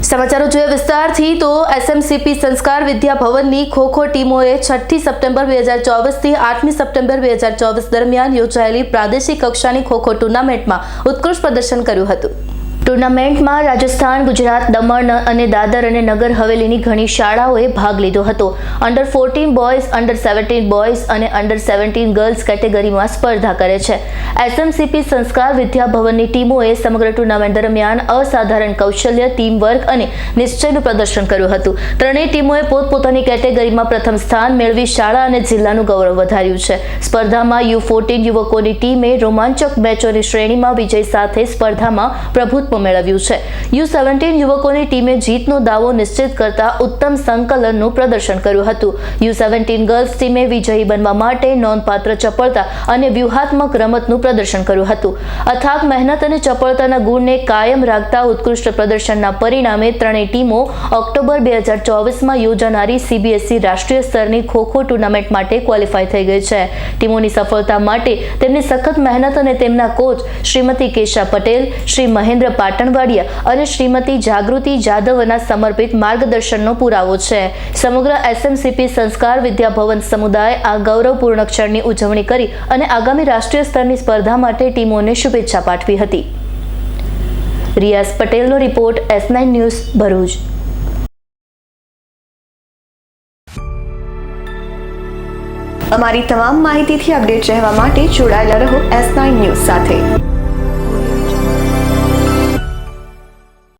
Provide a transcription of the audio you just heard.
સમાચારો જોઈએ વિસ્તારથી તો એસએમસીપી સંસ્કાર વિદ્યા ભવનની ખોખો ટીમોએ છઠ્ઠી સપ્ટેમ્બર બે હજાર ચોવીસથી આઠમી સપ્ટેમ્બર બે હજાર ચોવીસ દરમિયાન યોજાયેલી પ્રાદેશિક કક્ષાની ખોખો ટુર્નામેન્ટમાં ઉત્કૃષ્ટ પ્રદર્શન કર્યું હતું. ટુર્નામેન્ટમાં રાજસ્થાન, ગુજરાત, દમણ અને દાદર અને નગર હવેલીની ઘણી શાળાઓએ ભાગ લીધો હતો. Under fourteen boys under seventeen boys અને અંડર સેવન્ટીન ગર્લ્સ કેટેગરીમાં સ્પર્ધા કરે છે. એસએમસીપી સંસ્કાર વિદ્યા ભવનની ટીમોએ સમગ્ર ટુર્નામેન્ટ દરમિયાન અસાધારણ કૌશલ્ય ટીમ વર્ક અને નિશ્ચયનું પ્રદર્શન કર્યું હતું. ત્રણેય ટીમોએ પોતપોતાની કેટેગરીમાં પ્રથમ સ્થાન મેળવી શાળા અને જિલ્લાનું ગૌરવ વધાર્યું છે. સ્પર્ધામાં યુ ફોર્ટીન યુવકોની ટીમે રોમાંચક મેચોની શ્રેણીમાં વિજય સાથે સ્પર્ધામાં પ્રભુત્વ મેળવ્યું છે. યુ સેવન્ટીન યુવકોની ટીમે જીતનો દાવો નિશ્ચિત કરતા ઉત્તમ સંકલનનું પ્રદર્શન કર્યું હતું. યુ સેવન્ટીન ગર્લ્સ ટીમે વિજયી બનવા માટે નોંધપાત્ર ચપળતા અને વ્યૂહાત્મક રમતનું પ્રદર્શન કર્યું હતું. અથાગ મહેનત અને ચપળતાના ગુણને કાયમ રાખતા ઉત્કૃષ્ટ પ્રદર્શનના પરિણામે ત્રણેય ટીમો ઓક્ટોબર બે હજાર ચોવીસમાં યોજાનારી સીબીએસઈ રાષ્ટ્રીય સ્તરની ખોખો ટુર્નામેન્ટ માટે ક્વોલિફાય થઈ ગઈ છે. ટીમોની સફળતા માટે તેમની સખત મહેનત અને તેમના કોચ શ્રીમતી કેશા પટેલ, શ્રી મહેન્દ્ર પાટણવાડિયા અને શ્રીમતી જાગૃતિ જાદવના સમર્પિત માર્ગદર્શનનો પુરાવો છે. સમગ્ર એસએમસીપી સંસ્કાર વિદ્યા ભવન સમુદાય આ ગૌરવપૂર્ણ ક્ષણની ઉજવણી કરી અને આગામી રાષ્ટ્રીય સ્તરની સ્પર્ધા માટે ટીમોને શુભેચ્છા પાઠવી હતી. રિયાઝ પટેલનો report S nine news Bharuch. અમારી તમામ માહિતીથી અપડેટ રહેવા માટે જોડાયેલા રહો એસ ન્યૂઝ સાથે.